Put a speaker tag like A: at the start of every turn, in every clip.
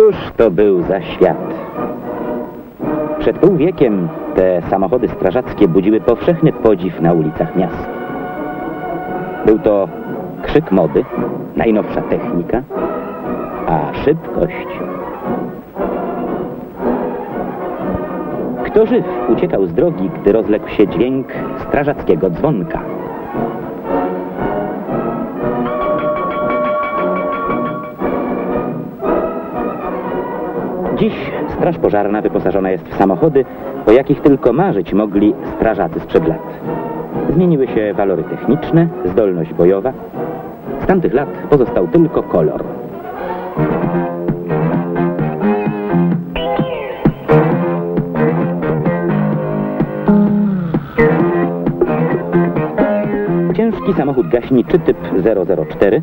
A: Cóż to był za świat? Przed pół wiekiem te samochody strażackie budziły powszechny podziw na ulicach miast. Był to krzyk mody, najnowsza technika, a szybkość. Kto żyw uciekał z drogi, gdy rozległ się dźwięk strażackiego dzwonka? Straż Pożarna wyposażona jest w samochody, o jakich tylko marzyć mogli strażacy sprzed lat. Zmieniły się walory techniczne, zdolność bojowa. Z tamtych lat pozostał tylko kolor. Ciężki samochód gaśniczy typ 004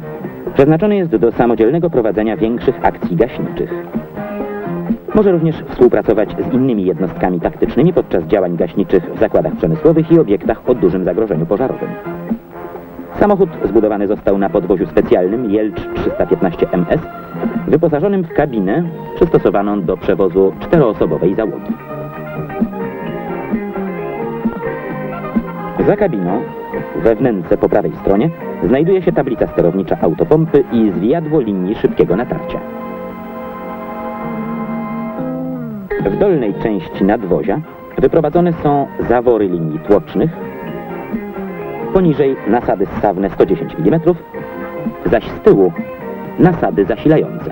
A: przeznaczony jest do samodzielnego prowadzenia większych akcji gaśniczych. Może również współpracować z innymi jednostkami taktycznymi podczas działań gaśniczych w zakładach przemysłowych i obiektach o dużym zagrożeniu pożarowym. Samochód zbudowany został na podwoziu specjalnym Jelcz 315 MS, wyposażonym w kabinę przystosowaną do przewozu czteroosobowej załogi. Za kabiną, we po prawej stronie, znajduje się tablica sterownicza autopompy i zwijadło linii szybkiego natarcia. W dolnej części nadwozia wyprowadzone są zawory linii tłocznych, poniżej nasady ssawne 110 mm, zaś z tyłu nasady zasilające.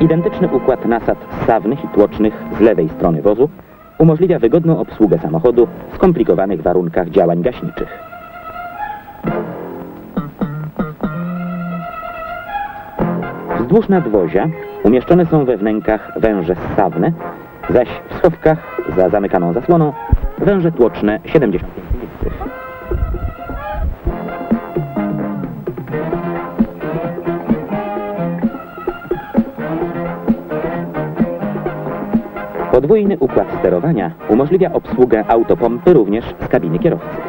A: Identyczny układ nasad ssawnych i tłocznych z lewej strony wozu umożliwia wygodną obsługę samochodu w skomplikowanych warunkach działań gaśniczych. Wzdłuż nadwozia umieszczone są we wnękach węże ssawne, zaś w schowkach za zamykaną zasłoną węże tłoczne 75 mm. Podwójny układ sterowania umożliwia obsługę autopompy również z kabiny kierowcy.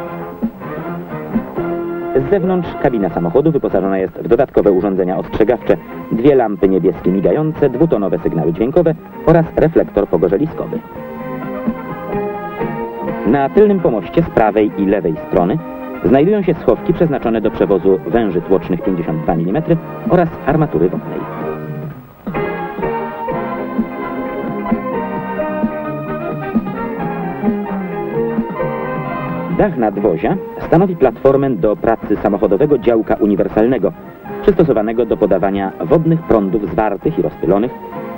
A: Zewnątrz kabina samochodu wyposażona jest w dodatkowe urządzenia ostrzegawcze, dwie lampy niebieskie migające, dwutonowe sygnały dźwiękowe oraz reflektor pogorzeliskowy. Na tylnym pomoście z prawej i lewej strony znajdują się schowki przeznaczone do przewozu węży tłocznych 52 mm oraz armatury wodnej. Dach nadwozia stanowi platformę do pracy samochodowego działka uniwersalnego, przystosowanego do podawania wodnych prądów zwartych i rozpylonych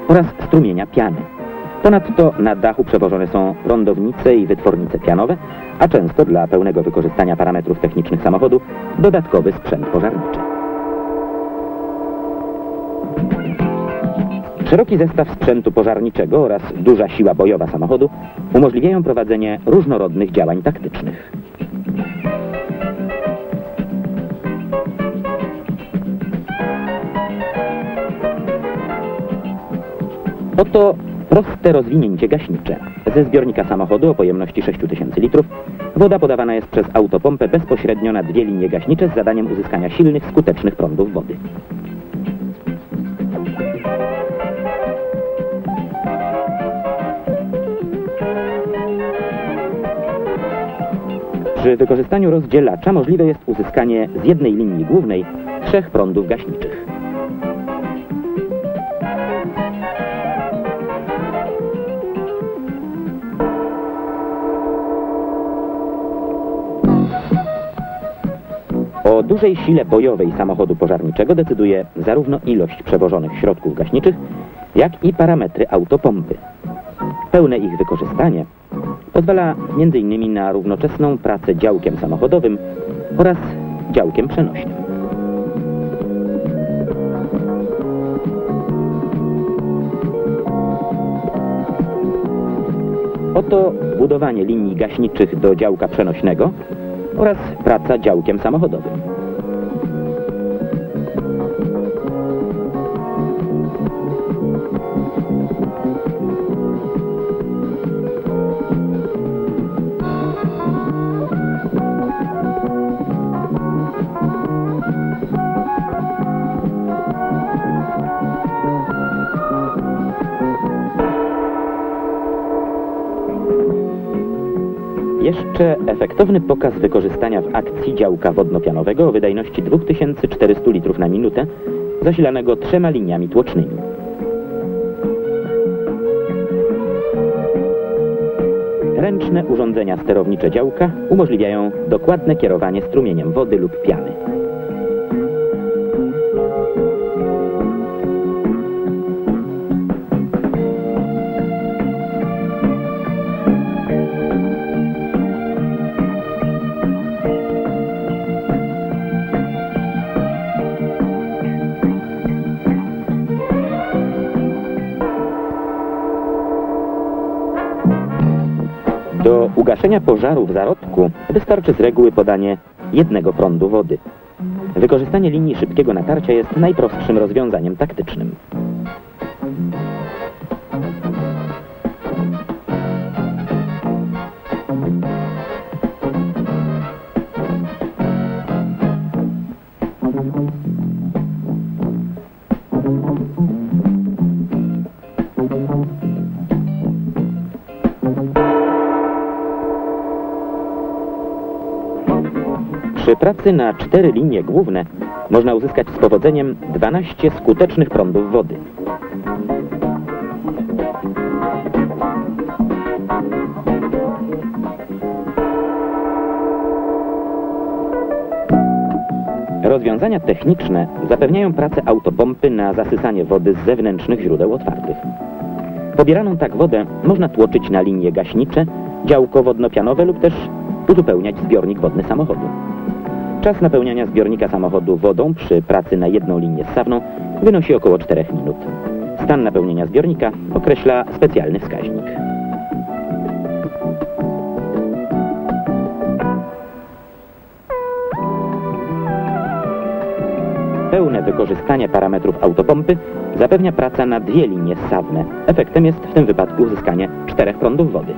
A: oraz strumienia piany. Ponadto na dachu przewożone są prądownice i wytwornice pianowe, a często dla pełnego wykorzystania parametrów technicznych samochodu dodatkowy sprzęt pożarniczy. Szeroki zestaw sprzętu pożarniczego oraz duża siła bojowa samochodu umożliwiają prowadzenie różnorodnych działań taktycznych. Oto proste rozwinięcie gaśnicze. Ze zbiornika samochodu o pojemności 6000 litrów woda podawana jest przez autopompę bezpośrednio na dwie linie gaśnicze z zadaniem uzyskania silnych, skutecznych prądów wody. Przy wykorzystaniu rozdzielacza możliwe jest uzyskanie z jednej linii głównej trzech prądów gaśniczych. O dużej sile bojowej samochodu pożarniczego decyduje zarówno ilość przewożonych środków gaśniczych, jak i parametry autopompy. Pełne ich wykorzystanie pozwala m.in. na równoczesną pracę działkiem samochodowym oraz działkiem przenośnym. Oto budowanie linii gaśniczych do działka przenośnego oraz praca działkiem samochodowym. Jeszcze efektowny pokaz wykorzystania w akcji działka wodno-pianowego o wydajności 2400 litrów na minutę, zasilanego trzema liniami tłocznymi. Ręczne urządzenia sterownicze działka umożliwiają dokładne kierowanie strumieniem wody lub piany. Ugaszenia pożaru w zarodku wystarczy z reguły podanie jednego prądu wody. Wykorzystanie linii szybkiego natarcia jest najprostszym rozwiązaniem taktycznym. Przy pracy na cztery linie główne można uzyskać z powodzeniem 12 skutecznych prądów wody. Rozwiązania techniczne zapewniają pracę autopompy na zasysanie wody z zewnętrznych źródeł otwartych. Pobieraną tak wodę można tłoczyć na linie gaśnicze, działko wodno-pianowe lub też uzupełniać zbiornik wodny samochodu. Czas napełniania zbiornika samochodu wodą przy pracy na jedną linię ssawną wynosi około 4 minut. Stan napełnienia zbiornika określa specjalny wskaźnik. Pełne wykorzystanie parametrów autopompy zapewnia praca na dwie linie ssawne. Efektem jest w tym wypadku uzyskanie czterech prądów wody.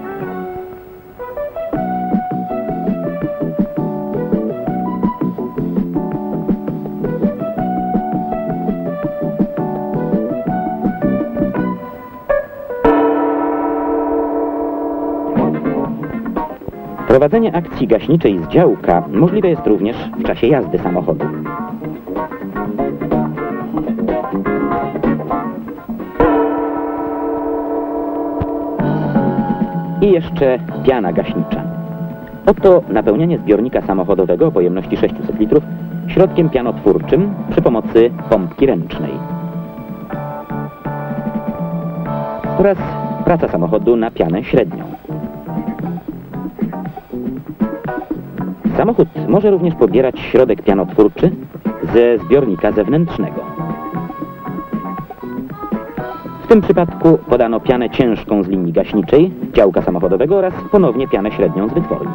A: Prowadzenie akcji gaśniczej z działka możliwe jest również w czasie jazdy samochodu. I jeszcze piana gaśnicza. Oto napełnianie zbiornika samochodowego o pojemności 600 litrów środkiem pianotwórczym przy pomocy pompki ręcznej. Oraz praca samochodu na pianę średnią. Samochód może również pobierać środek pianotwórczy ze zbiornika zewnętrznego. W tym przypadku podano pianę ciężką z linii gaśniczej, działka samochodowego oraz ponownie pianę średnią z wytwornic.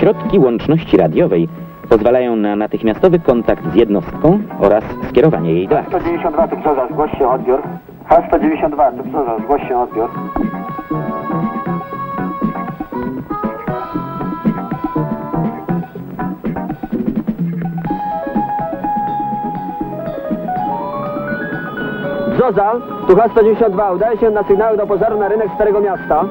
A: Środki łączności radiowej pozwalają na natychmiastowy kontakt z jednostką oraz skierowanie jej do akcji.
B: 192 tu Przorza, zgłoś się odbiór. H192 tu Przorza, zgłoś się odbiór. Brzoza, tu H192, udaje się na sygnały do pożaru na rynek Starego Miasta.